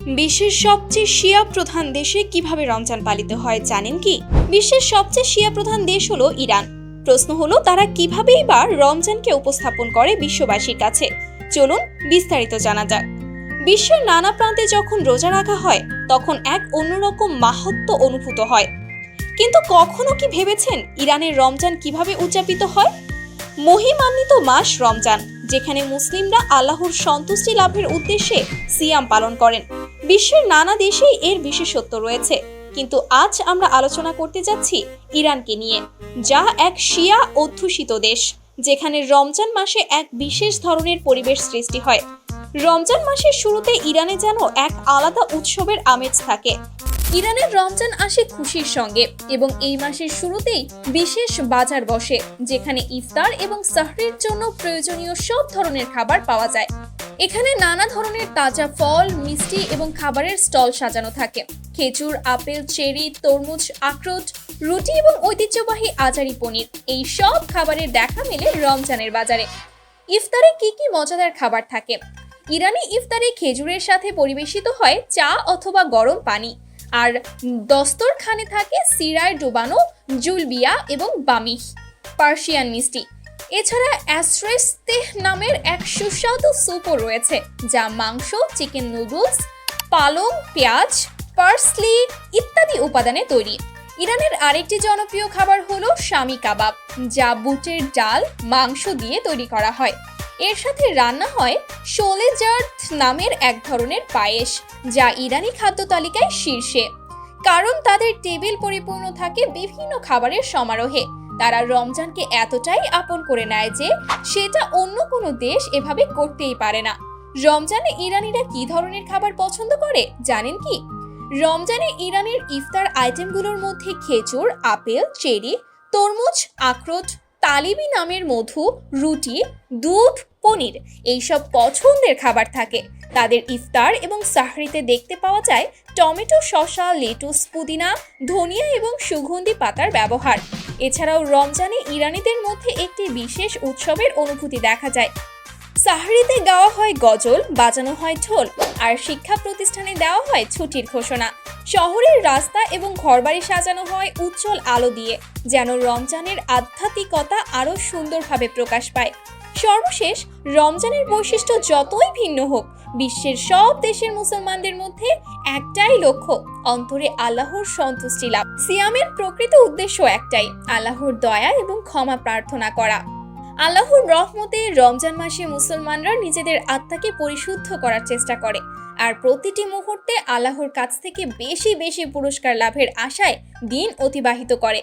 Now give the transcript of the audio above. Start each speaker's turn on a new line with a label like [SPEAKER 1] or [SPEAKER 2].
[SPEAKER 1] বিশ্বের সবচেয়ে শিয়া প্রধান দেশে কীভাবে রমজান পালিত হয় জানেন কি? বিশ্বের সবচেয়ে শিয়া প্রধান দেশ হলো ইরান। প্রশ্ন হলো, তারা কিভাবেই বা রমজানকে উপস্থাপন করে বিশ্ববাসীর কাছে? চলুন বিস্তারিত জানা যাক। বিশ্বের নানা প্রান্তে যখন রোজা রাখা হয়, তখন এক অন্যরকম মাহাত্ম অনুভূত হয়। কিন্তু কখনো কি ভেবেছেন ইরানের রমজান কীভাবে উদযাপিত হয়? মহিমান্বিত মাস রমজান, যেখানে মুসলিমরা আল্লাহর সন্তুষ্টি লাভের উদ্দেশ্যে সিয়াম পালন করেন। বিশ্বের নানা দেশেই এর বিশেষত্ব রয়েছে। কিন্তু আজ আমরা আলোচনা করতে যাচ্ছি ইরানকে নিয়ে, যা এক শিয়া অধ্যুষিত দেশ, যেখানে রমজান মাসে এক বিশেষ ধরনের পরিবেশ সৃষ্টি হয়। রমজান মাসের শুরুতে ইরানে যেন এক আলাদা উৎসবের আমেজ থাকে। ইরানের রমজান আসে খুশির সঙ্গে এবং এই মাসের শুরুতেই বিশেষ বাজার বসে, যেখানে ইফতার এবং সাহরির জন্য প্রয়োজনীয় সব ধরনের খাবার পাওয়া যায়। এখানে নানা ধরনের তাজা ফল, মিষ্টি এবং খাবারের স্টল সাজানো থাকে। খেজুর, আপেল, চেরি, তরমুজ, আখরোট, রুটি এবং ঐতিহ্যবাহী আচারি পনির। এই সব খাবারের দেখা মেলে রমজানের বাজারে। ইফতারে কি কি মজাদার খাবার থাকে? ইরানি ইফতারে খেজুরের সাথে পরিবেশিত হয় চা অথবা গরম পানি। আর দস্তরখানে থাকে সিরায় ডোবানো, জুলবিয়া এবং বামিহ। পার্সিয়ান মিষ্টি। এছাড়া অ্যাস্ট্রেস্তেহ নামের এক সুস্বাদু স্যুপও রয়েছে, যা মাংস, চিকেন নুডলস, পালং, পেঁয়াজ, পার্সলি ইত্যাদি উপাদানে তৈরি। ইরানের আরেকটি জনপ্রিয় খাবার হলো শামি কাবাব, যা বুটের ডাল, মাংস দিয়ে তৈরি করা হয়। এর সাথে রান্না হয় শোলে নামের এক ধরনের পায়েস, যা ইরানি খাদ্য তালিকায় শীর্ষে। কারণ তাদের টেবিল পরিপূর্ণ থাকে বিভিন্ন খাবারের সমারোহে তারা রমজানকে এতটাই আপন করে নেয় যে সেটা অন্য কোনো দেশ এভাবে করতেই পারে না। রমজানে ইরানিরা কি ধরনের খাবার পছন্দ করে, জানেন কি? রমজানে ইরানের ইফতার আইটেমগুলোর মধ্যে খেজুর, আপেল, চেরি, তরমুজ, আখরোট, তালিবি নামের মধু, রুটি, দুধ, পনির এইসব পছন্দের খাবার থাকে। তাদের ইফতার এবং সাহরিতে দেখতে পাওয়া যায় টমেটো, শসা, লেটুস, পুদিনা, ধনিয়া এবং সুগন্ধি পাতার ব্যবহার। এছাড়াও রমজানে ইরানিদের মধ্যে একটি বিশেষ উৎসবের অনুভূতি দেখা যায়। সাহরিতে গাওয়া হয় গজল, বাজানো হয় ঢোল, আর শিক্ষা প্রতিষ্ঠানে দেওয়া হয় ছুটির ঘোষণা। শহরের রাস্তা এবং ঘরবাড়ি সাজানো হয় উজ্জ্বল আলো দিয়ে, যেন রমজানের আধ্যাত্মিকতা আরও সুন্দরভাবে প্রকাশ পায়। সর্বশেষ রমজানের বৈশিষ্ট্য যতই ভিন্ন হোক, বিশ্বের সব দেশের মুসলমানদের মধ্যে একটাই লক্ষ্য, অন্তরে আল্লাহর সন্তুষ্টি লাভ। সিয়ামের প্রকৃত উদ্দেশ্য একটাই, আল্লাহর দয়া এবং ক্ষমা প্রার্থনা করা। আল্লাহর রহমতে রমজান মাসে মুসলমানরা নিজেদের আত্মাকে পরিশুদ্ধ করার চেষ্টা করে, আর প্রতিটি মুহূর্তে আল্লাহর কাছ থেকে বেশি বেশি পুরস্কার লাভের আশায় দিন অতিবাহিত করে।